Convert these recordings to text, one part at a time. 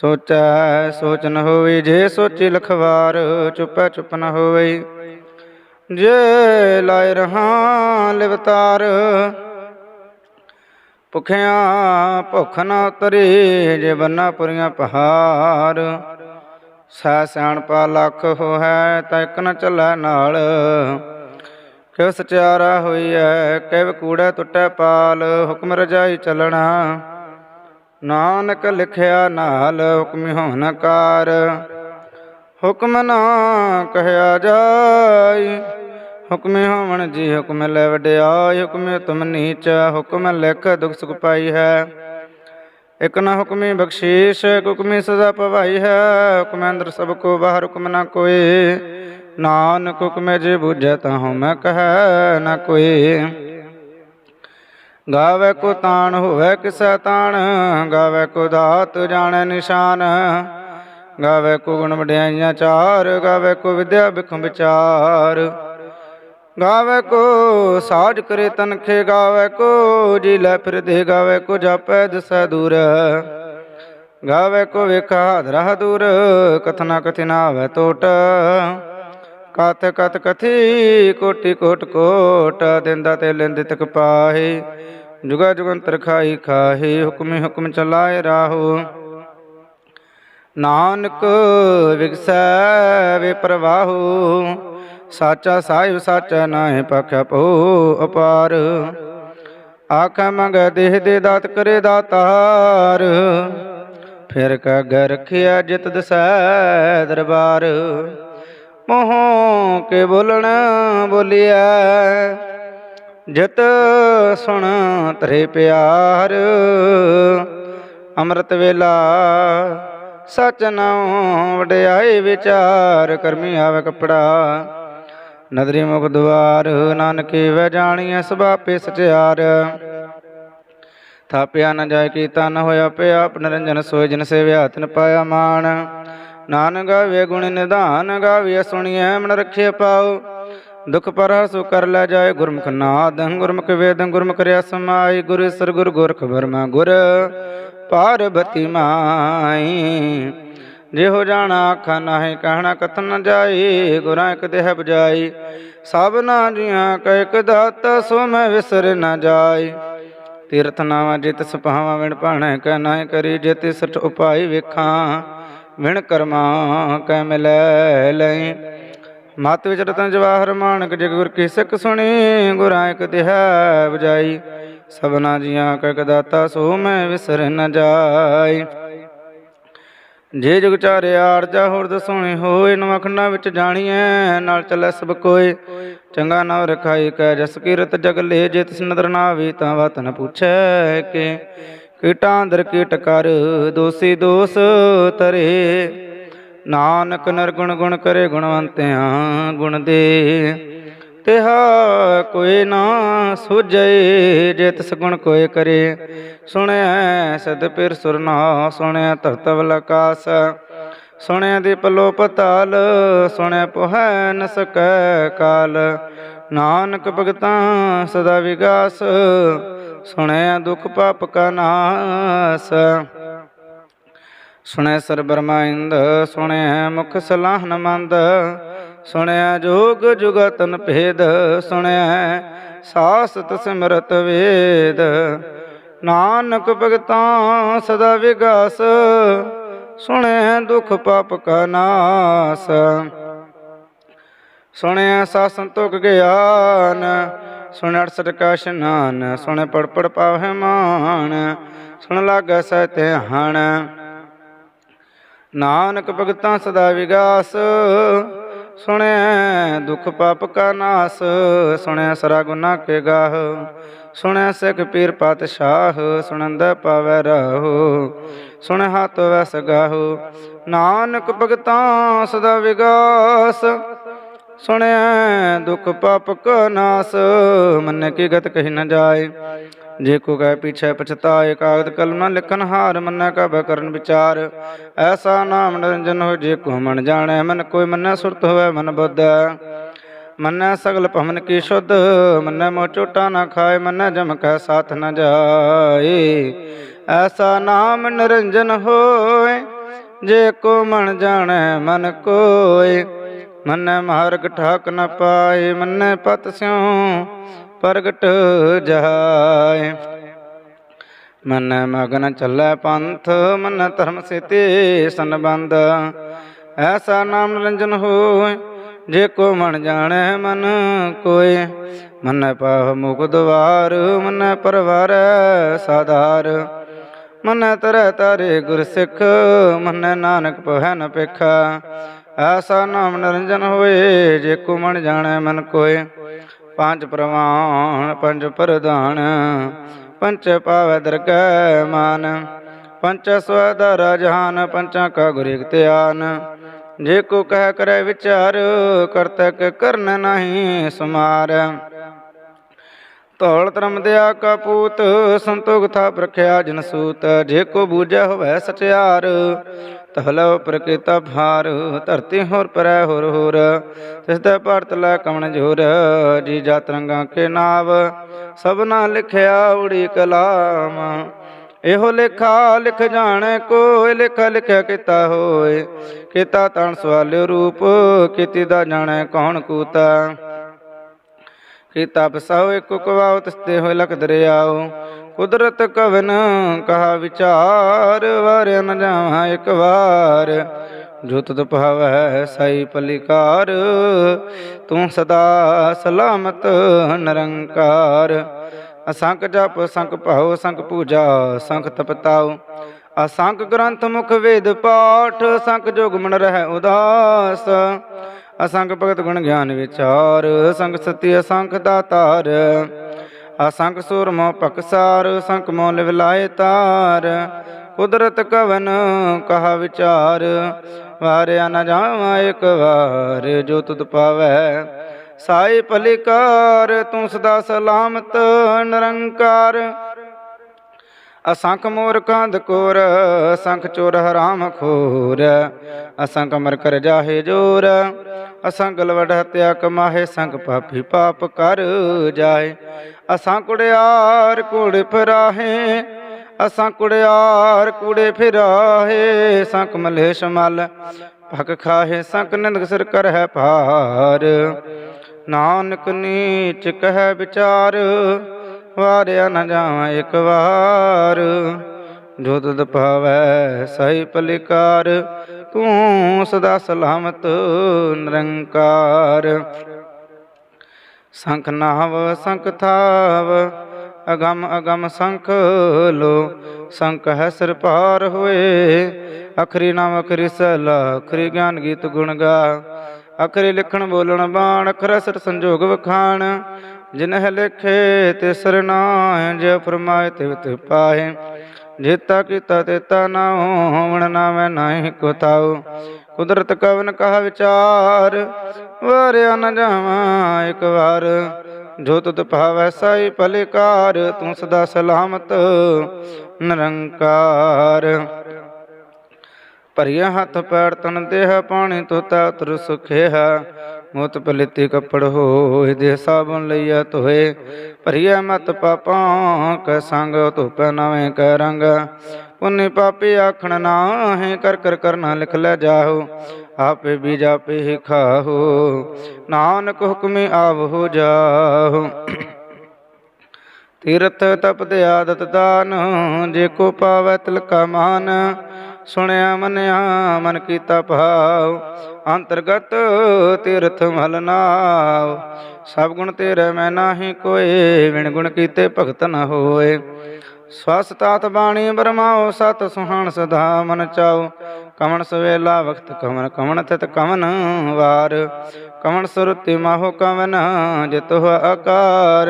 ਸੋਚੈ, ਸੋਚ ਨ ਹੋਵੇ, ਜੇ ਸੋਚੀ ਲਖਵਾਰ, ਚੁੱਪੈ ਚੁੱਪ ਨ ਹੋਵੇ। ਜੇ ਲਾਇ ਰਹਾ ਲਿਵਤਾਰ, ਭੁਖਿਆ ਭੁਖ ਨ ਉਤਰੀ, ਜੇ ਬੰਨਾ ਪੁਰੀਆਂ ਪਹਾੜ, ਸੈ ਸਿਆਣਪਾ ਲੱਖ ਹੋਇ ਤਾਂ ਇੱਕ ਨ ਚੱਲੈ ਨਾਲ। ਕਿਉ ਸਚਿਆਰਾ ਹੋਈ ਹੋਈਐ, ਕਿਵ ਕੂੜਾ ਟੁੱਟੈ ਪਾਲ, ਹੁਕਮ ਰਜਾਈ ਚੱਲਣਾ। ਨਾਨਕ ਲਿਖਿਆ ਨਾਲ ਹੁਕਮ ਹੋਨ ਕਾਰ। ਹੁਕਮ ਨਾ ਕਹਿਆ ਜਾਈ। ਹੁਕਮੇ ਹੋਵਣ ਜੀ ਹੁਕਮ ਲੈ ਵਡਿਆਈ, ਹੁਕਮੇ ਤੁਮ ਨੀਚ, ਹੁਕਮ ਲਿਖ ਦੁਖ ਸੁਖ ਪਾਈ ਹੈ। ਇਕ ਨਾ ਹੁਕਮੀ ਬਖਸ਼ੀਸ਼, ਇਕ ਸਦਾ ਪਵਾਈ ਹੈ। ਹੁਕਮ ਅੰਦਰ ਸਭ ਕੋ, ਬਾਹਰ ਹੁਕਮ ਨਾ ਕੋਏ ਨਾਨਕ ਹੁਕਮੇ ਜੇ ਬੁਝੈ ਤਾਂ ਮੈਂ ਕਹੈ ਨਾ ਕੋਈ। ਗਾਵੇ ਕੋ ਤਾਣ ਹੋਵੇ ਕਿਸੈ ਤਾਣ, ਗਾਵੇ ਕੋ ਦਾਤ ਜਾਣੈ ਨਿਸ਼ਾਨ। ਗਾਵੇ ਕੋ ਗੁਣ ਵਡਿਆਈਆਂ ਚਾਰ, ਗਾਵੇ ਕੋ ਵਿਦਿਆ ਬਿਖਮ ਵਿਚਾਰ। ਗਾਵੇ ਕੋ ਸਾਜ ਕਰੇ ਤਨਖੇ, ਗਾਵੇ ਕੋ ਜੀ ਲੈ ਫਿਰ ਦੇ ਗਾਵੇ ਕੋ ਜਾਪੈ ਦਸੈ ਦੂਰ। ਗਾਵੇ ਕੋ ਵੇਖਾ ਦਰਹ ਦੂਰ ਕਥਨਾ ਕਥਿਨਾ ਆਵੇ ਟੋਟ ਕਥ ਕਤ ਕਥੀ ਕੋਟੀ ਕੋਟ ਕੋਟ ਦਿੰਦਾ ਤੇ ਲੈਂਦੇ ਤਕ ਪਾਹੀ। ਜੁਗਾ ਜੁਗੰਤਰ ਖਾਈ ਖਾਹੀ, ਹੁਕਮੇ ਹੁਕਮ ਚਲਾਏ ਰਾਹੋ। ਨਾਨਕ ਵਿਗਸੈ ਵੇ ਪ੍ਰਵਾਹੂ, ਸਾਚਾ ਸਾਹਿਬ ਸਾਚਾ ਨਾਹਿ ਪਖਿ ਪਉ ਅਪਾਰ। ਆਖੈ ਮੰਗ ਦੇਹ ਦੇ ਦਾਤ ਕਰੇ ਦਾਤਾਰ, ਫਿਰ ਕਗ ਰਖਿਆ ਜਿਤ ਦਸੈ ਦਰਬਾਰ। ਮੋਹ ਕੇ ਬੋਲਣ ਬੋਲਿਆ। ਜਤ ਸੁਣ ਤਰੇ ਪਿਆਰ, ਅੰਮ੍ਰਿਤ ਵੇਲਾ ਸਚ ਨਾਉ ਵਡਿਆਈ ਵਿਚਾਰ, ਕਰਮੀ ਆਵੇ ਕਪੜਾ। ਨਦਰੀ ਮੁਖ ਦੁਆਰ, ਨਾਨਕੇ ਵੈ ਜਾਣੀਐ ਸੁਭਾਪੇ ਸਚਿਆਰ। ਥਾਪਿਆ ਨ ਜਾਇ ਕੀਤਾ ਨ ਹੋਇਆ ਪਿਆ, ਆਪ ਨਿਰੰਜਨ ਸੋਇ ਜਿਨ ਸੇਵਿਆ ਤਨ ਪਾਇਆ ਮਾਨ ਨਾਨਕ ਗਾਵੇ ਗੁਣ ਨਿਧਾਨ, ਗਾਵੇ ਸੁਣੀਐ ਮਨ ਰਖਿਆ ਪਾਉ ਦੁਖ ਪਰ ਸੋ ਕਰ ਲੈ ਜਾਏ ਗੁਰਮੁਖ ਨਾਦ, ਗੁਰਮੁਖ ਵੇਦ, ਗੁਰਮੁਖ ਰਿਆ ਸਮਾਈ ਗੁਰ ਸਰ ਗੁਰ ਗੋਰਖ ਬਰਮਾ ਗੁਰ ਪਾਰਬਤੀ ਮਾਈ। ਜਿਹੋ ਜਾਣਾ ਆਖਾ ਨਾਹੀ, ਕਹਿਣਾ ਕਥਨ ਨ ਜਾਈ, ਗੁਰਾਂ ਇਕ ਦੇਹ ਬਜਾਈ ਸਭਨਾ ਜੀਆਂ ਕੈ ਇਕ ਦਾਤ, ਸੋ ਮੈਂ ਵਿਸਰ ਨ ਜਾਈ। ਤੀਰਥ ਨਾਵਾ ਜਿਤ ਸੁਭਾਵਾ, ਵਿਣ ਭਾਣੈ ਕੈ ਨਾਹਿ ਕਰੀ, ਜਿਤ ਸਠ ਉਪਾਈ ਵੇਖਾਂ। ਵਿਣ ਕਰਮਾ ਕੈ ਮਿਲੈ ਲਈ ਮਤ ਵਿੱਚ ਰਤਨ ਜਵਾਹਰ ਮਾਨਕ, ਜਗ ਕੀ ਸਿੱਖ ਸੁਣੀ, ਗੁਰਾਂ ਇਕ ਬਜਾਈ ਸਭਨਾ ਜੀਆਂ ਕੈ ਕਦਾਤਾ ਸੋ ਮੈਂ ਵਿਸਰ ਨ ਜਾਈ। ਜੇ ਜੁਗ ਚਾਰੇ ਆਰਜਾ ਹੋਰ ਦਸੋਣੀ ਹੋਏ ਨਵਖੰਡਾਂ ਵਿੱਚ ਜਾਣੀਐ, ਨਾਲ ਚੱਲੈ ਸਭ ਕੋਏ। ਚੰਗਾ ਨਾਮ ਰਖਾਈ ਕੈ, ਜਸ ਕੀਰਤ ਜਗ ਲੇ, ਜੇ ਤਿਸ ਨਦਰ ਨਾ ਆਵੇ ਤਾਂ ਬਾਤ ਨ ਪੁੱਛੈ ਕਿ। ਕੀਟਾਂ ਅੰਦਰ ਕੀਟ ਕਰ, ਦੋਸੀ ਦੋਸ ਤਰੇ ਨਾਨਕ ਨਰਗੁਣ ਗੁਣ ਕਰੇ ਗੁਣਵੰਤਿਆਂ, ਗੁਣ ਦੇ। ਤਿਹਾ ਕੋਈ ਨਾ ਸੁਝੇ, ਜੇ ਤਿਸ ਗੁਣ ਕੋਏ ਕਰੇ। ਸੁਣਿਆ ਸਦ ਪਿਰ ਸੁਰਨਾ ਸੁਣਿਆ ਧਰਤ ਵਲ ਸੁਣਿਆ ਦੀ ਪਲੋ ਪਤਾਲ ਸੁਣਿਆ pohੈ ਨ ਸਕੈ ਕਾਲ। ਨਾਨਕ ਭਗਤਾਂ ਸਦਾ ਵਿਗਾਸ। ਸੁਣਿਆ ਦੁਖ ਪਾਪ ਕਾ ਨਾਸ। ਸੁਣਿਆ ਸਰ ਬਰਮਾ ਇੰਦ ਸੁਣਿਆ ਮੁਖ ਸਲਾਹਨ ਮੰਦ। ਸੁਣਿਆ ਜੋਗ ਜੁਗਤਨ ਭੇਦ ਸੁਣਿਆ ਸਾਸਤ ਸਿਮਰਤ ਵੇਦ। ਨਾਨਕ ਭਗਤਾਂ ਸਦਾ ਵਿਗਾਸ ਸੁਣਿਆ ਦੁਖ ਪਾਪ ਕਾ ਨਾਸ। ਸੁਣਿਆ ਸਾ ਸੰਤੋਖ ਗਿਆਨ ਸੁਣ ਅੜਸਠ ਕਾ ਇਸ਼ਨਾਨ ਸੁਣ ਪੜ ਪਾਵਹਿ ਮਾਨ ਸੁਣ ਲਾਗੈ ਸਹਿ ਧਿਆਨ। ਨਾਨਕ ਭਗਤਾਂ ਸਦਾ ਵਿਗਾਸ ਸੁਣਿਆ ਦੁਖ ਪਾਪ ਕਾ ਨਾਸ ਸੁਣਿਆ ਸਰਾ ਗੁਨਾ ਕੇ ਗਾਹ, ਸੁਣੈ ਸਿਖ ਪੀਰ ਪਾਤਸ਼ਾਹ, ਸੁਣੰਦਾ ਪਾਵੈ ਰਾਹੋ, ਸੁਣੈ ਹੱਥ ਵਸ ਗਾਹੋ। ਨਾਨਕ ਭਗਤਾਂ ਸਦਾ ਵਿਗਾਸ ਸੁਣਿਆ, ਦੁਖ ਪਾਪ ਕੋ ਨਾਸ ਮਨ ਕੀ ਗਤ ਕਹੀ ਨ ਜਾਏ। ਜੇ ਕੋ ਗਏ ਪਿਛੈ ਪਛਤਾਏ, ਕਾਗਦ ਕਲਮ ਨ ਲਿਖਨ ਹਾਰ ਮੰਨੈ ਕਾ ਕਰਨ ਵਿਚਾਰ। ਐਸਾ ਨਾਮ ਨਿਰੰਜਨ ਹੋ ਜੇ ਕੋ ਮਨ ਜਾਣੈ, ਮਨ ਕੋਈ ਮੰਨੈ ਸੁਰਤ ਹੋਵੇ, ਮਨ ਬੁੱਧ। ਮੰਨੈ ਸਗਲ ਭਵਨ ਕੀ ਸ਼ੁੱਧ, ਮੰਨੈ ਮੋ ਝੋਟਾ ਨਾ ਖਾਏ, ਮੰਨੈ ਜਮ ਕੈ ਸਾਥ ਨ ਜਾਏ। ਐਸਾ ਨਾਮ ਨਿਰੰਜਨ ਹੋਏ, ਜੇ ਕੋ ਮਨ ਜਾਣੈ, ਮਨ ਕੋਏ। ਮੰਨੈ ਮਹਾਰਗ ਠਾਕ ਨ ਪਾਏ, ਮੰਨੈ ਪਤ ਸਿਉ ਪ੍ਰਗਟ ਜਹਾਏ ਮੰਨੈ ਮਗਨ ਚੱਲੈ ਪੰਥ, ਮੰਨੈ ਧਰਮ ਸੇਤੇ ਸੰਬੰਧ। ਐਸਾ ਨਾਮ ਨਿਰੰਜਨ ਹੋਏ, ਜੇ ਕੋ ਮਨ ਜਾਣੈ ਮਨ ਕੋਏ। ਮੰਨੈ ਪਾਹ ਮੁਖ ਦਵਾਰ, ਮੰਨੈ ਪਰਵਾਰ ਸਾਧਾਰ। ਮੰਨੈ ਤਰੈ ਤਾਰੇ ਗੁਰ ਸਿੱਖ, ਮੰਨੈ ਨਾਨਕ ਪਹੈ ਨ ਪੇਖਾ। ਐਸਾ ਨਾਮ ਨਿਰੰਜਨ ਹੋਏ ਜੇ ਕੋ ਮਨ ਜਾਣੈ ਮਨ ਕੋਏ। ਪੰਜ ਪ੍ਰਵਾਨ, ਪੰਜ ਪ੍ਰਧਾਨ ਪੰਚ ਪਾਵੈ ਦਰਗਹਿ ਮਾਨ। ਪੰਚ ਸਵਦਰ ਜਹਾਨ ਪੰਚਾਂ ਕਾ ਗੁਰ ਇਖਤਿਆਨ ਜੇ ਕੋ ਕਹਿ ਕਰੈ ਵਿਚਾਰ, ਕਰਤਕ ਕਰਨ ਨਹੀਂ ਸਮਾਰ। ਧੌਲ ਧਰਮ ਕਪੂਤ ਸੰਤੋਖ ਥਾ ਪ੍ਰਖਿਆ ਜਨ ਸੂਤ, ਜੇ ਕੋ ਬੂਝੈ ਹੋਵੈ ਸਚਿਆਰ ਤਹਲਵ ਪ੍ਰਕਿਤਾ ਭਾਰ, ਧਰਤੀ ਹੋਰ ਪਰੈ ਹੋਰ ਹੋਰ, ਤਿਸ ਦਾ ਭਾਰਤ ਲੈ ਕਮਣ ਜੋਰ, ਜੀ ਜਾਤ ਰੰਗਾਂ ਕੇ ਨਾਵ ਸਭਨਾ ਲਿਖਿਆ ਉੜੀ ਕਲਾਮ, ਇਹੋ ਲੇਖਾ ਲਿਖ ਜਾਣੈ ਕੋਇ, ਲੇਖਾ ਲਿਖਿਆ ਕੀਤਾ ਹੋਏ ਕੀਤਾ ਤਣ ਸਵਾਲਿਓ ਰੂਪ, ਕੀਤੀ ਦਾ ਜਾਣੈ ਕੌਣ ਕੂਤਾ। ਤਪ ਬਸਾਓ ਇੱਕ ਕੁਵਾਉ ਤਸਤੇ ਹੋਏ ਲਖ ਦਰਿਆਓ। ਕੁਦਰਤ ਕਵਨ ਕਹਾ ਵਿਚਾਰ, ਵਾਰਿਆ ਨ ਜਾਵਾਂ ਇੱਕ ਵਾਰ। ਜੋ ਤੁਧ ਭਾਵੈ ਸਾਈ ਪਲਿਕਾਰ, ਤੂੰ ਸਦਾ ਸਲਾਮਤ ਨਿਰੰਕਾਰ। ਅਸੰਖ ਜਪ ਸੰਖ ਭਾਉ ਸੰਖ ਪੂਜਾ ਸੰਖ ਤਪਤਾਉ। ਅਸੰਖ ਗ੍ਰੰਥ ਮੁਖ ਵੇਦ ਪਾਠ ਸੰਖ ਜੋਗ ਮਨ ਰਹਿ ਉਦਾਸ। ਅਸੰਖ ਭਗਤ ਗੁਣ ਗਿਆਨ ਵਿਚਾਰ, ਸੰਗ ਸਤੀ ਅਸੰਖ ਦਾਤਾਰ। ਅਸੰਖ ਸੂਰ ਮੋ ਪਕਸਾਰ ਸੰਖ ਮੋ ਲਿਵ ਲਾਏ ਤਾਰ। ਕੁਦਰਤ ਕਵਨ ਕਹਾ ਵਿਚਾਰ, ਵਾਰਿਆ ਨ ਜਾਵਾਂ ਇੱਕ ਵਾਰ, ਜੋ ਤੁਧ ਪਾਵੈ ਸਾਈ ਭਲਿਕਾਰ, ਤੂੰ ਸਦਾ ਸਲਾਮਤ, ਨਿਰੰਕਾਰ। ਅਸੰਖ ਮੋਰ ਕੰਧ ਕੋਰ, ਅਸੰਖ ਚੋਰ ਹਰਾਮ ਖੋਰ। ਅਸੰਖ ਮਰ ਕਰ ਜਾਹੇ ਜੋਰ, ਅਸੰਖ ਗਲਵੜ ਹਤਿਆ ਕਮਾਹੇ ਸੰਗ ਪਾਪੀ ਪਾਪ ਕਰ ਜਾਏ ਅਸਾਂ ਕੁੜਿਆਰ ਕੁੜ ਫਰਾਹੇ ਅਸਾਂ ਕੁੜਿਆਰ ਕੁੜੇ ਫਿਰਾਹੇ। ਸੰਖ ਮਲੇਸ਼ ਮਲ ਭਗ ਖਾਹੇ, ਸੰਖ ਨਿੰਦਕ ਸਿਰ ਕਰ ਹੈ ਭਾਰ। ਨਾਨਕ ਨੀਚ ਕਹਿ ਵਿਚਾਰ ਵਾਰਿਆ ਨ ਜਾਵਾਂ ਇੱਕ ਵਾਰ। ਜੋ ਤੁਧ ਭਾਵੈ ਸਹੀ ਪਲਿਕਾਰ ਤੂੰ ਸਦਾ ਸਲਾਮਤ ਨਿਰੰਕਾਰ। ਸੰਖ ਨਾਵ, ਸੰਖ ਥਾਵ, ਅਗਮ ਅਗਮ ਸੰਖ ਲੋ। ਸੰਖ ਹੈ ਸਿਰ ਪਾਰ ਹੋਏ, ਅਖਰੀ ਨਾਮ ਅਖਰੀ ਸਲਾ ਅਖਰੀ ਗਿਆਨ ਗੀਤ ਗੁਣ ਗਾ। ਅਖਰੀ ਲਿਖਣ ਬੋਲਣ ਬਾਣ, ਅਖਰ ਸਰ ਸੰਜੋਗ ਵਖਾਣ ਜਿਨਹਿ ਲਿਖੇ ਤੇ ਸਰਨਾਇ ਜੇ ਫਰਮਾਏ ਤੇ ਤੇ ਪਾਏ ਜੇਤਾ ਕੀਤਾ ਤੇਤਾ ਨਾ ਹੋਵਣ ਨਾ ਮੈਂ ਨਾਹੀ ਕੁਦਰਤ ਕਵਨ ਕਹਾ ਵਿਚਾਰ, ਵਾਰਿਆ ਨ ਜਾਵਾਂ ਇੱਕ ਵਾਰ। ਜੋ ਤੁਧ ਭਾਵੈ ਸਾਈ ਭਲਿਕਾਰ, ਤੂੰ ਸਦਾ ਸਲਾਮਤ, ਨਿਰੰਕਾਰ। ਭਰੀਆ ਹੱਥ ਪੈਰ ਤਨ ਦੇਹ, ਪਾਣੀ ਤੋਤਾ ਉਤਰ ਸੁਖਿਆ ਮੋਤ ਪਲਿਤੀ ਕੱਪੜ ਹੋਏ ਦੇ ਸਾਬਨ ਲਈਆ ਤੋਏ ਭਰੀਆ ਮਤ ਪਾਪਾਂ ਕੈ ਸੰਗ, ਧੁਪੈ ਨਵੇਂ ਕੈ ਰੰਗ। ਪੁੰਨੀ ਪਾਪੀ ਆਖਣ ਨਾਹੀ, ਕਰ ਕਰ ਕਰਨਾ ਲਿਖ ਲੈ ਜਾਹੋ। ਆਪੇ ਬੀਜ ਆਪੇ ਹੀ ਖਾਹੋ। ਨਾਨਕ ਹੁਕਮੇ ਆਵੋ ਜਾਹੋ। ਤੀਰਥ ਤਪਤ ਆਦਤ ਦਾਨ, ਜੇ ਕੋ ਪਾਵੈ ਤਿਲਕਾ ਮਾਨ। ਸੁਣਿਆ ਮਨਿਆ ਮਨ ਕੀਤਾ ਭਾਵ ਅੰਤਰਗਤ ਤੀਰਥ ਮਲ ਨਾਉ। ਸਭ ਗੁਣ ਤੇਰੇ ਮੈਂ ਨਾਹੀ ਕੋਏ ਵਿਣ ਗੁਣ ਕੀਤੇ ਭਗਤ ਨ ਹੋਏ। ਸਵਸ ਤਾਤ ਬਾਣੀ ਬਰਮਾਓ ਸਤ ਸੁਹਾਣ ਸਦਾ ਮਨ ਚਾਓ ਕਮਣ ਸਵੇਲਾ ਵਖਤ ਕਮਨ, ਕਮਣ ਤਿਤ ਕਮਨ ਵਾਰ। ਕਮਣ ਸੁਰਤੀ ਮਾਹੋ ਕਮਨ, ਜਿਤ ਹੋ ਆਕਾਰ।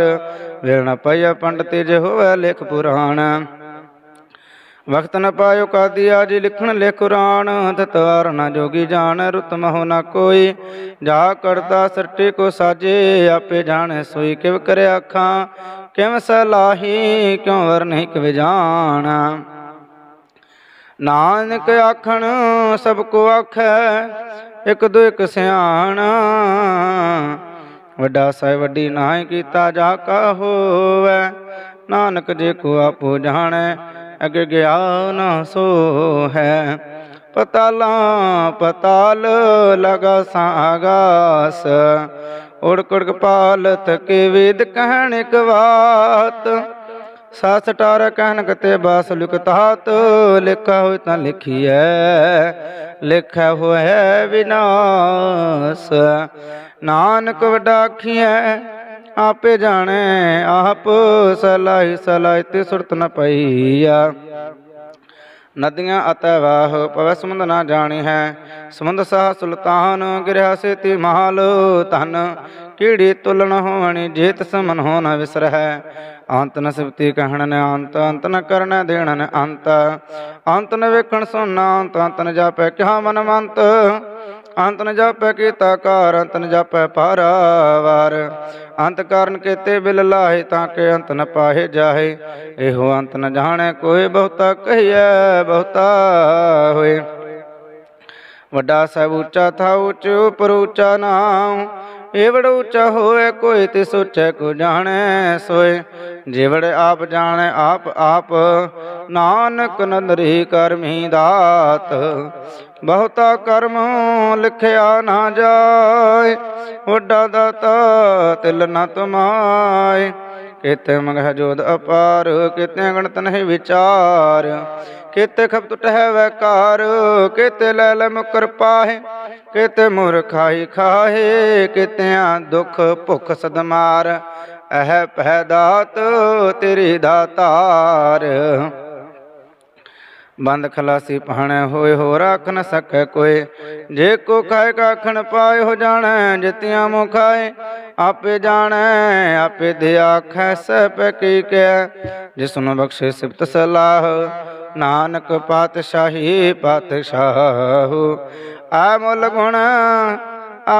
ਵੇਣ ਨ ਪਈਆ ਪੰਡਤੇ ਜੇ ਹੋਵੇ ਲਿਖ ਪੁਰਾਣ। ਵਕਤ ਨ ਪਾਇਓ ਕਾਦੀ ਜੀ ਲਿਖਣ ਲੈ ਕੁਰਾਨ ਤਤਵਾਰ ਨ ਜੋਗੀ ਜਾਣ, ਰੁਤ ਮਹੁ ਨ ਕੋਈ। ਜਾ ਕਰਤਾ ਸੱਟੇ ਕੋ ਸਾਜੇ, ਆਪੇ ਜਾਣੈ ਸੋਈ ਕਿਵ ਕਰੇ ਆਖਾਂ। ਕਿਵ ਸਲਾਹੀ ਕਿਉ ਵਰ ਨਹੀਂ ਕਿਵ ਜਾਣ। ਨਾਨਕ ਆਖਣ, ਸਭ ਕੋ ਆਖੈ, ਇਕ ਦੋ ਇਕ ਸਿਆਣਾ। ਵੱਡਾ ਸਾਹਿਬ ਵੱਡੀ ਨਾਹੀ ਕੀਤਾ ਜਾ ਕਾ ਹੋਵੈ, ਨਾਨਕ ਜੇ ਕੋ ਆਪੋ ਜਾਣੈ ਅਗੇ ਗਿਆਨ ਸੋ ਹੈ। ਪਤਾਲਾਂ ਪਤਾਲ ਲਗਾ ਸਾਗਾਸ। ਉੜਕ ਉੜਕ ਪਾਲਤ ਕੇ ਵੇਦ ਕਹਿਣ ਇਕ ਬਾਤ। ਸਾਸ ਟਾਰ ਕਹਿਨ ਕਤੇ ਬਾਸ ਲਿਖਤਾਤ ਲਿਖਾ ਹੋਇ ਤਾਂ ਲਿਖੀਐ ਲਿਖਿਆ ਹੋਇ ਵਿਨਾਸ਼। ਨਾਨਕ ਵੱਡਾ ਆਪੇ ਜਾਣੈ, ਆਪ ਸਲਾਈ ਸਲਾਈ ਤੇ ਸੁਰਤ ਨ ਪਈਆ। ਨਦੀਆਂ ਅਤੈ ਵਾਹ ਪਵੈ ਸਮੁੰਦ ਨਾ ਜਾਣੀ ਹੈ ਸਮੁੰਦ ਸਾਹ ਸੁਲਤਾਨ, ਗਿਰਿਆ ਸੇਤੀ ਮਹਾਲ। ਧਨ ਕੀੜੀ ਤੁਲਨ ਹੋਵਣੀ ਜੇਤ ਸਮਨ ਹੋ ਨ ਵਿਸਰਹਿ। ਅੰਤ ਨ ਸਿਫਤੀ ਕਹਿਣ ਨ ਅੰਤ ਅੰਤ ਨ ਕਰਨ ਦੇਣ ਨ ਅੰਤ। ਅੰਤ ਨ ਵੇਖਣ ਸੁਣਨਾ, ਅੰਤ ਅੰਤ ਨ ਜਾਪੈ, ਕਿਹਾ ਮਨ ਮੰਤ ਅੰਤ ਨ ਜਾਪੈ ਕੀਤਾ ਕਾਰ ਅੰਤ ਨ ਜਾਪੈ ਪਾਰਾਵਾਰ। ਅੰਤ ਕਰਨ ਕੀਤੇ ਬਿਲ ਲਾਹੇ ਤਾਂ ਕਿ ਅੰਤ ਨ ਪਾਹੇ ਜਾਹੇ। ਇਹੋ ਅੰਤ ਨ ਜਾਣੈ ਕੋਈ ਬਹੁਤਾ ਕਹੀਐ, ਬਹੁਤਾ ਹੋਏ। ਵੱਡਾ ਸਭ ਉੱਚਾ ਥਾ ਉੱਚ ਉਪਰ ਉੱਚਾ ਨਾਮ ਏਵੜ ਉੱਚਾ ਹੋਏ ਕੋਈ ਤੇ ਸੋਚੈ ਕੋ ਜਾਣੈ ਸੋਏ। ਜਿਵੜ ਆਪ ਜਾਣੈ ਆਪ ਆਪ। ਨਾਨਕ ਨੰਦਰੀ ਕਰਮੀ ਦਾਤ। ਬਹੁਤਾ ਕਰਮ ਲਿਖਿਆ ਨਾ ਜਾਏ, ਵੱਡਾ ਦਾਤਾ ਤਿਲ ਨਾ ਤੁਮਾਏ। ਕਿਤੇ ਮੰਗਹਿ ਜੋਦ ਅਪਾਰ, ਕਿਤੇ ਗਣਤ ਨਹੀਂ ਵਿਚਾਰ। ਕਿਤੇ ਖਪ ਟਹਿ ਵੈਕਾਰ, ਕਿਤੇ ਲੈ ਲੈ ਮੁਕਰ ਪਾਹੇ। ਕਿਤੇ ਮੁਰ ਖਾਈ ਖਾਹੇ, ਕਿਤਿਆਂ ਦੁਖ ਭੁਖ ਸਦਮਾਰ। ਅਹ ਪਹਿ ਦਾਤ ਤੇਰੀ ਦਾਤਾਰ। ਬੰਦ ਖਲਾਸੀ ਪਹਣੈ ਹੋਏ, ਹੋ ਰੱਖ ਨ ਸਕੈ ਕੋਏ। ਜੇ ਕੋ ਖਾਏ ਕਾਖਣ ਪਾਏ, ਹੋ ਜਾਣੈ ਜਿਤਿਆਂ ਮੋ ਖਾਏ। ਆਪੇ ਜਾਣੈ, ਆਪੇ ਦੇ ਆਖੈ ਸਭ ਕੀ ਕੈ ਜਿਸ ਬਖਸ਼ੇ ਸਿਫਤ ਸਲਾਹ, ਨਾਨਕ ਪਾਤਸ਼ਾਹੀ ਪਾਤਸ਼ਾਹੂ। ਆ ਗੁਣ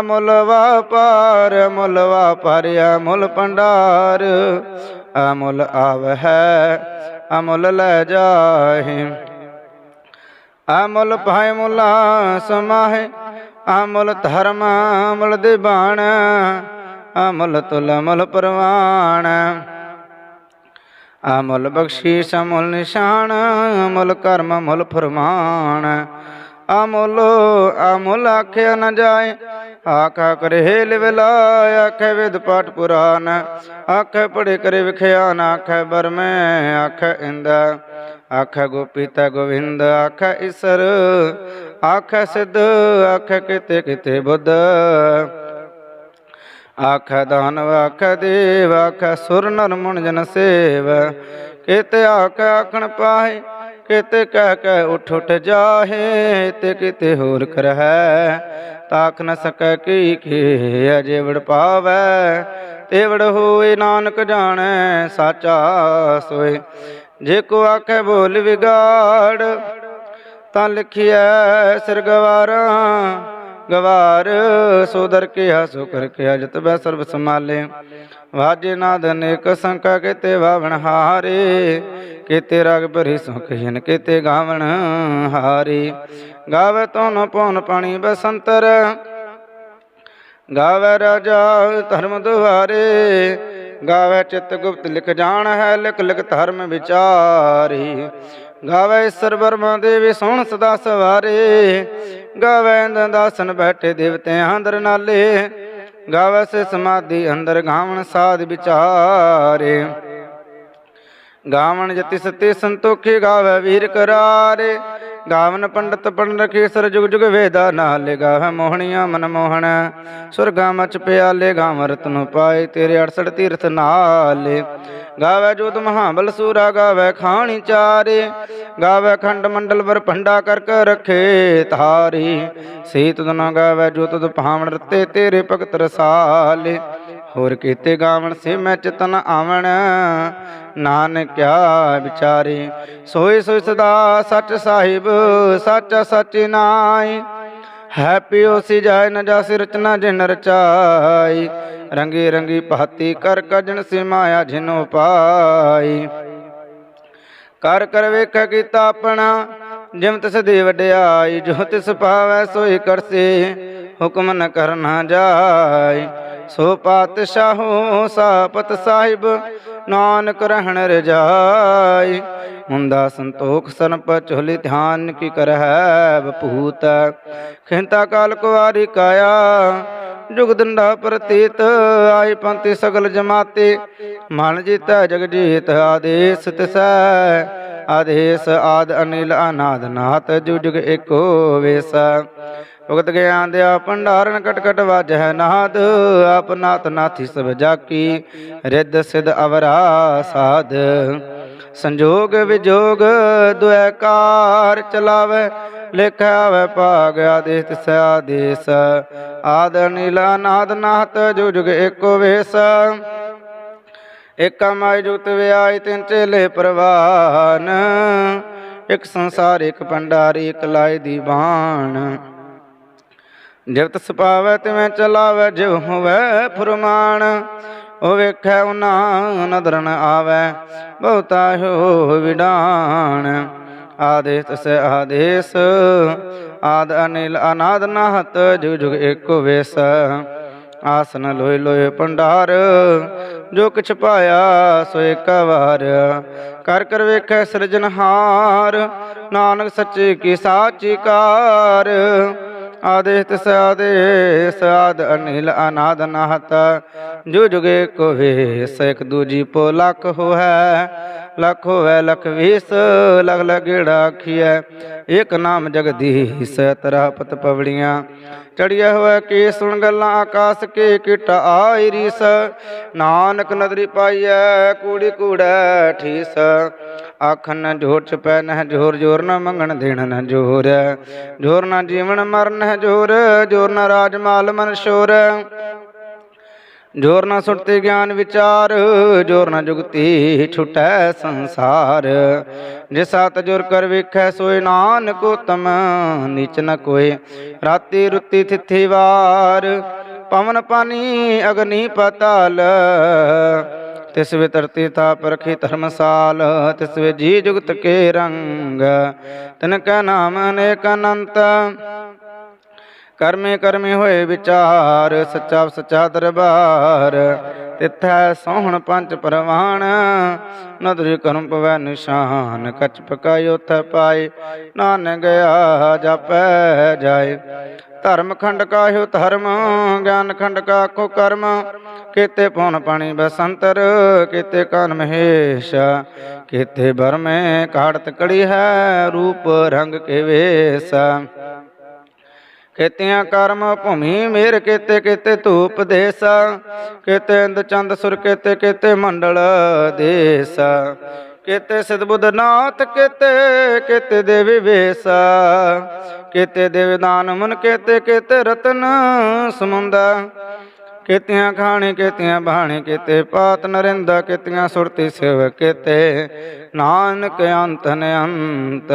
ਅਮੁੱਲ ਵਾਪਾਰ ਅਮੁੱਲ ਵਾਪਾਰ ਅਮੁੱਲ ਭੰਡਾਰ। ਅਮੁੱਲ ਹੈ ਅਮੁੱਲ ਲੈ ਜਾਹੇ। ਅਮੁੱਲ ਭਾਇ ਮੁਲਾ ਸਮਾਹੇ, ਅਮੁੱਲ ਧਰਮ ਅਮੁੱਲ ਦਿਬਾਣ, ਅਮੁੱਲ ਤੁਲ ਅਮੁੱਲ ਪਰਵਾਣ। ਅਮੁੱਲ ਬਖਸ਼ੀਸ਼ ਅਮੁੱਲ ਨਿਸ਼ਾਨ, ਅਮੁੱਲ ਕਰਮ ਅਮੁੱਲ ਫਰਮਾਨ। ਅਮੁੱਲ ਅਮੁੱਲ ਆਖਿਆ ਨ ਜਾਏ, ਆਖਾ ਕਰੇ ਲਿਵਲਾ ਆਖੇ ਵਿਦ ਪਾਠ ਪੁਰਾਨ। ਆਖੇ ਪੜੇ ਕਰੇ ਵਿਖਿਆਨ ਆਖੇ ਬਰਮੇ, ਆਖੇ ਇੰਦਾ। ਆਖ ਗੋਪੀਤਾ ਗੋਵਿੰਦ, ਆਖ ਈਸਰ, ਆਖ ਸਿੱਧ, ਆਖ ਕਿਤੇ ਕਿਤੇ ਬੁੱਧ। ਆਖ ਦਾਨਵ ਆਖ ਦੇਵ, ਆਖੈ ਸੁਰ ਨਰ ਮੁਨ ਜਨ ਸੇਵ। ਕਿਤੇ ਆਖ ਆਖਣ ਪਾਹੇ, ਕਿਤੇ ਕਹਿ ਕਹਿ ਉਠ ਉਠ ਜਾਹੇ, ਤੇ ਕਿਤੇ ਹੋਰ ਕਰਹਿ। ਤਾਕ ਨ ਸਕੈ ਕੀ ਕੀ ਅਜੇ ਵੜ ਪਾਵੈ ਤੇ ਵੜ ਹੋਏ ਨਾਨਕ ਜਾਣੈ, ਸਾਚਾ ਸੋਏ। ਜੇ ਕੋ ਆਖੈ ਬੋਲ ਵਿਗਾੜ, ਤਾਂ ਲਿਖਿਐ ਸਿਰ ਗਵਾਰਾਂ ਗਵਾਰ ਸੋ ਦਰ ਕਿਆ ਸੋ ਕਰ ਕਿਆ ਜਤ ਬੈ ਸਰਬ ਸਮਾਲੇ ਵਾਜੇ ਨਾਦ ਅਨੇਕ ਸੰਕਾ ਕਿਤੇ ਵਾਵਣ ਹਾਰੇ, ਕਿਤੇ ਰਗ ਭਰੀ ਸੁਖ ਹਿਨ ਕਿਤੇ ਗਾਵਣ ਹਾਰੇ। ਗਾਵੇ ਤੋਨ ਪਉਨ ਪਾਣੀ ਬਸੰਤਰ, ਗਾਵੇ ਰਾਜਾ ਧਰਮ ਦੁਆਰੇ ਗਾਵੇ ਚਿਤ ਗੁਪਤ ਲਿਖ ਜਾਣ ਹੈ, ਲਿਖ ਲਿਖ ਧਰਮ ਵਿਚਾਰੀ। ਗਾਵੇ ਈਸਰ ਬਰਮਾ ਦੇਵੀ ਸੋਹਣ ਸਦਾ ਸਵਾਰੇ। ਗਾਵੇ ਇੰਦ ਬੈਠੇ ਦੇਵਤੇ ਅੰਦਰ ਨਾਲੇ। ਗਾਵੇ ਸੇ ਸਮਾਧੀ ਅੰਦਰ ਗਾਵਣ ਸਾਧ ਵਿਚਾਰੇ। ਗਾਵਣ ਜਤੀ ਸਤੀ ਸੰਤੋਖੀ ਗਾਵੇ ਵੀਰ ਕਰਾਰੇ। ਗਾਵਨ ਪੰਡਤ ਪੜਨ ਰਖੀ ਜੁਗ ਜੁਗ ਵੇਦਾ ਨਾਲੇ ਗਾਵੇ ਮੋਹਣੀਆਂ ਮਨ ਮੋਹਣ। ਸੁਰਗਾ ਮਚ ਪਿਆਲੇ ਗਾਵ ਰਤਨ ਪਾਏ ਤੇਰੇ 68 ਤੀਰਥ ਨਾਲੇ। ਗਾਵੇ ਜੋਤ ਮਹਾਬਲ ਸੂਰਾ, ਗਾਵੇ ਖਾਣੀ ਚਾਰੇ। ਗਾਵੇ ਖੰਡ ਮੰਡਲ ਵਰ ਭੰਡਾ ਕਰ ਕਰ ਰਖੇ ਧਾਰੀ। ਸੀਤ ਤੁਧ ਨ ਗਾਵੇ ਜੋ ਤੁਧ ਭਾਵਨ ਰਤੇ, ਤੇਰੇ ਭਗਤ ਰਸਾਲੇ। ਹੋਰ ਕੀਤੇ ਗਾਵਣ ਸੇ ਮੈਂ ਚਿਤਨ ਆਵਣ। ਨਾਨਕਿਆ ਵਿਚਾਰੇ ਸੋਈ ਸੋਈ ਸਦਾ ਸੱਚ ਸਾਹਿਬ, ਸੱਚਾ ਸੱਚ ਨਾਈ ਹੈ ਪਿਓ ਸੀ ਜਾਇ ਨ ਜਾਸ ਰਚਨਾ ਜਿਨ ਰਚਾਈ। ਰੰਗੀ ਰੰਗੀ ਭਾਤੀ ਕਰ ਕਜਣ ਸੇ ਮਾਇਆ ਜਿਨੋ ਪਾਈ। ਕਰ ਕਰ ਵੇਖ ਕੀਤਾ ਆਪਣਾ ਜਿਮ ਤਿਸ ਦੇ ਵਡਿਆਈ, ਜੋ ਤਿਸ ਪਾਵੈ ਸੋਈ ਕਰਸੇ, ਹੁਕਮ ਨ ਕਰਨਾ ਜਾਏ ਸੋ ਪਾਤਸ਼ਾਹੋ, ਸਾਪਤ ਸਾਹਿਬ, ਨਾਨਕ ਰਹਿਣ ਰਜਾਈ। ਮੁੰਦਾ ਸੰਤੋਖ ਸਰਪ ਝੋਲੀ ਧਿਆਨ ਕੀ ਕਰਹਿ ਬਪੂਤ ਖਿੰਤਾ ਕਾਲ ਕੁਵਾਰੀ ਕਾਇਆ, ਜੁਗ ਦੰਡਾ ਪ੍ਰਤੀਤ। ਆਈ ਪੰਥੀ ਸਗਲ ਜਮਾਤੇ, ਮਨ ਜੀਤੈ ਜਗ ਜੀਤ ਆਦੇਸ ਤਿਸੈ। ਆਦੇਸ ਆਦ ਅਨਿਲ ਅਨਾਦ ਨਾਥ ਜੁਗ ਏਕੋ ਵੇਸ। ਭਗਤ ਗਿਆਨ ਦਿਆ ਭੰਡਾਰਨ ਕਟ ਕਟ ਵਾਜੈ ਨਾਦ, ਆਪ ਨਾਥ ਨਾਥੀ ਸਭ ਜਾਕੀ, ਰਿੱਧ ਸਿਧ ਅਵਰਾ ਸਾਧ। ਸੰਜੋਗ ਵਿਜੋਗ ਦੁਇ ਕਾਰ ਚਲਾਵੇ ਲਿਖਿਆ ਆਵੇ ਭਾਗ ਆਦੇਸ ਤਿਸ ਆਦੇਸ। ਆਦ ਅਨਿਲ ਅਨਾਦ ਨਾਥ ਜੁਗ ਜੁਗ ਏਕੋ ਵੇਸ। ਇਕ ਮਾਇ ਜੁਗਤ ਵਿਆਇ ਤਿੰਨ ਚੇਲੇ ਪ੍ਰਵਾਨ। ਇਕ ਸੰਸਾਰ, ਇਕ ਭੰਡਾਰੀ, ਇਕ ਲਾਇ ਦੀ ਬਾਣ। ਜਿਵਤ ਸਪਾਵੈ, ਤਿਵੇਂ ਚਲਾਵੈ ਜਿਵ ਹੋਵੈ ਫੁਰਮਾਨ। ਉਹ ਵੇਖੈ ਉਨਾ ਨਦਰਨ ਆਵੈ, ਬਹੁਤਾ ਹੋ ਵਿਡਾਣ। ਆਦੇਸ ਤਸ ਆਦੇਸ, ਆਦ ਅਨਿਲ ਅਨਾਦ ਨਾਹਤ, ਜੁਗ ਜੁਗ ਏਕੋ ਵੇਸ। ਆਸਨ ਲੋਏ ਲੋਏ ਭੰਡਾਰ, ਜੋ ਕਿਛ ਪਾਇਆ ਸੋ ਏਕ ਵਾਰ। ਕਰ ਕਰ ਵੇਖੈ ਸਿਰਜਨਹਾਰ ਨਾਨਕ ਸੱਚੇ ਕੀ ਸਾਚੀ ਕਾਰ। ਆਦੇਸ ਤਿਸ ਆਦੇਸ, ਆਦ ਅਨਿਲ ਅਨਾਦ ਨਾਹਤ। ਜੁ ਜੁਗੇ ਕੋ ਵੇਸ ਇਕ ਦੂਜੀ ਪੋ ਲੱਖ ਹੋਐ ਲੱਖ ਹੋਵੇ ਲਖ ਵੀਸ ਲਖ ਲਗੜਾ ਆਖੀਐ। ਇਕ ਨਾਮ ਜਗਦੀਸ਼ ਤਰਾ ਪਤ ਪਵੜੀਆਂ। ਚੜਿਆ ਹੋਇਆ ਕੀ ਸੁਣ ਗੱਲਾਂ ਆਕਾਸ, ਕੇ ਕਿਟ ਆਈ ਰੀਸ ਨਾਨਕ ਨਦਰੀ ਪਾਈਐ, ਕੂੜੀ ਕੂੜੈ ਠੀਸ। ਆਖਨ ਜੋਰ ਚ ਪੈ ਨਹਿ ਜੋਰ ਜੋਰ ਨ ਮੰਗਣ ਦੇਣ ਨ ਜੋਰ। ਜੋਰ ਨ ਜੀਵਨ ਮਰਨ ਹੈ ਜੋਰ ਜੋਰ ਨ ਰਾਜ ਮਾਲ ਮਨ ਸ਼ੋਰ। ਜੋਰ ਨਾ ਸੁਣਤੇ ਗਿਆਨ ਵਿਚਾਰ, ਜੋਰ ਨਾ ਜੁਗਤੀ ਛੁਟੈ ਸੰਸਾਰ। ਜਿਸਾ ਤਜੁਰ ਕਰ ਵੇਖੈ ਸੋਇ ਨਾਨਕ ਉਤਮ, ਨੀਚ ਨ ਕੋਏ ਰਾਤੀ ਰੁੱਤੀ ਥਿਥੀ ਵਾਰ। ਪਵਨ ਪਾਨੀ ਅਗਨੀ ਪਤਾਲ, ਤਿਸ ਵੇ ਧਰਤੀ ਤਾਪ ਰਖੀ ਧਰਮਸਾਲ, ਤਿਸ ਵੇ ਜੀ ਜੁਗਤ ਕੇ ਰੰਗ। ਤਨ ਕੈ ਨਾਮ ਅਨੇਕ ਅਨੰਤ ਕਰਮੇ ਕਰਮੇ ਹੋਏ ਵਿਚਾਰ, ਸੱਚਾ ਸੱਚਾ ਦਰਬਾਰ। ਤਿਥੈ ਸੋਹਣ ਪੰਜ ਪ੍ਰਵਾਣ, ਨਦਰ ਕਰਮ ਪਵੈ ਨਿਸ਼ਾਨ। ਕਛ ਪਕਾਇ ਉਥੈ ਪਾਏ, ਨਾਨਕ ਗਿਆ ਜਪੈ ਜਾਏ। ਧਰਮ ਖੰਡ ਕਾਹਿਓ ਧਰਮ, ਗਿਆਨ ਖੰਡ ਕਾ ਕੋ ਕਰਮ। ਕੀਤੇ ਪਉਨ ਪਾਣੀ ਬਸੰਤਰ, ਕੀਤੇ ਕਨ ਮਹੇਸ਼। ਕੀਤੇ ਬਰਮੇ ਕਾੜਤ ਕੜੀ ਹੈ, ਰੂਪ ਰੰਗ ਕੇ ਵੇਸ। ਕੀਤਿਆਂ ਕਰਮ ਭੂਮੀ ਮੇਰ ਕੀਤੇ ਕੀਤੇ ਧੂਪ ਦੇਸ, ਕੀਤੇ ਇੰਦ ਚੰਦ ਸੁਰ, ਕੀਤੇ ਕੀਤੇ ਮੰਡਲ ਦੇਸ, ਕੀਤੇ ਸਿਧ ਨਾਥ, ਕੀਤੇ ਕੀਤੇ ਦੇਵੀ ਵੇਸ, ਕੀਤੇ ਦੇਵ ਦਾਨ ਮਨ, ਕੀਤੇ ਕੀਤੇ ਰਤਨ ਸਮੁੰਦਾ, ਕੀਤਿਆਂ ਖਾਣੇ, ਕੀਤਿਆਂ ਬਾਣੇ, ਕੀਤੇ ਪਾਤ ਨਰਿੰਦਾ, ਕੀਤਿਆਂ ਸੁਰਤੀ ਸਿਵ ਕੀਤੇ ਨਾਨਕ ਅੰਤ ਨ ਅੰਤ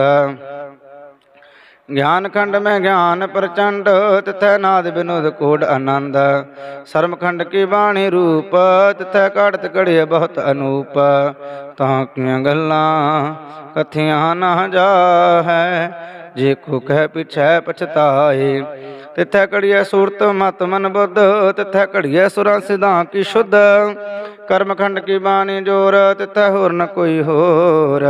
ਗਿਆਨ ਖੰਡ ਮੈਂ ਗਿਆਨ ਪ੍ਰਚੰਡ, ਤਿਥੈ ਨਾਦ ਬਿਨੋਦ ਕੋਡ ਆਨੰਦ। ਸਰਮ ਖੰਡ ਕੀ ਬਾਣੀ ਰੂਪ, ਤਿਥੈ ਕੜਤ ਕੜਿਆ ਬਹੁਤ ਅਨੂਪ। ਤਾਂ ਕੀਆਂ ਗੱਲਾਂ ਕਥਿਆਂ ਨਾ ਜਾਹੈ, ਜੇ ਕੋ ਕਹਿ ਪਿਛੈ ਪਛਤਾਏ। ਤਿਥੈ ਕੜਿਆ ਸੂਰਤ ਮਤ ਮਨ ਬੁੱਧ, ਤਿਥੈ ਕੜਿਆ ਸੁਰਾਂ ਸਿਧਾਂ ਕੀ ਸ਼ੁੱਧ। ਕਰਮ ਖੰਡ ਕੀ ਬਾਣੀ ਜੋਰ, ਤਿਥੈ ਹੋਰ ਨ ਕੋਈ ਹੋਰ।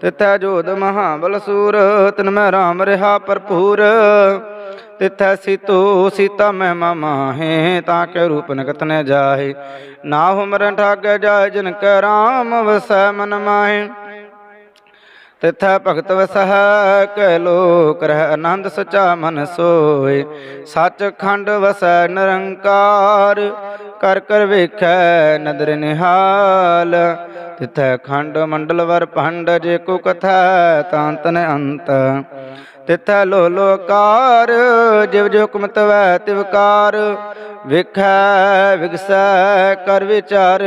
ਤਿਥੈ ਜੋਧ ਮਹਾਬਲ ਸੂਰ, ਤਿਨ ਮੈਂ ਰਾਮ ਰਿਹਾ ਭਰਪੂਰ। ਤਿਥੈ ਸੀਤੋ ਸੀਤਾ ਮਹਿਮਾ ਮਾਹੇ, ਤਾਂ ਕੇ ਰੂਪ ਨਗਤ ਨ ਜਾਹੇ। ਨਾ ਹੁਮਰਨ ਠਾਗੈ ਜਾਏ ਜਿਨ ਕੈ ਰਾਮ ਵਸੈ ਮਨ ਮਾਹੇ। ਤਿਥੈ ਭਗਤ ਵਸਹਿ ਕਹਿ ਲੋਕ ਰਹਿ ਆਨੰਦ ਸਚਾ ਮਨ ਸੋਏ। ਸੱਚ ਖੰਡ ਵਸੈ ਨਿਰੰਕਾਰ ਕਰ ਕਰ ਵੇਖੈ ਨਦਰ ਨਿਹਾਲ। ਤਿਥੈ ਖੰਡ ਮੰਡਲ ਵਰ ਭੰਡ ਜੇ ਕੋ ਕਥਾ ਤਾਂਤ ਨ ਅੰਤ। ਤਿਥੈ ਲੋ ਲੋਕਾਰ ਜਿਵ ਜੋ ਹੁਕਮ ਤਵੈ ਤਿਵਕਾਰ ਵਿਖੈ, ਵਿਗਸੈ, ਕਰ ਵਿਚਾਰ।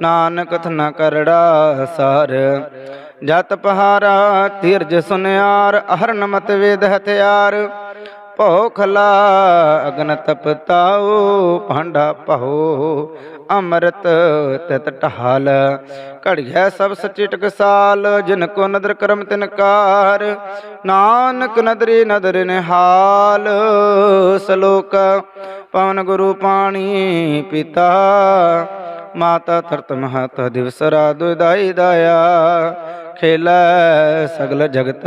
ਨਾਨਕ ਕਥਨਾ ਕਰੜਾ ਸਾਰ। ਜਤ ਪਹਾਰਾ, ਤੀਰਜ ਸੁਨਿਆਰ ਅਹਰਨ ਮਤ ਵੇਦ ਹਥਿਆਰ ਭਉ ਖਲਾ, ਅਗਨ ਤਪਤਾਉ, ਭਾਂਡਾ ਪਹੋ ਅੰਮ੍ਰਿਤ ਤਿਤ ਢਾਲ। ਘੜਿਆ ਸਭ ਸੱਚੀ ਟਕਸਾਲ ਜਿਨ ਕੋ ਨਦਰ ਕਰਮ ਤਿਨਕਾਰ ਨਾਨਕ ਨਦਰੀ ਨਦਰ ਨਿਹਾਲ, ਸਲੋਕ ਪਵਨ ਗੁਰੂ ਪਾਣੀ ਪਿਤਾ। ਮਾਤਾ ਧਰਤ ਮਹਤ ਦਿਵਸ ਰਾਤ ਦਾਈ ਦਾਇਆ, ਖੇਲੈ ਸਗਲ ਜਗਤ।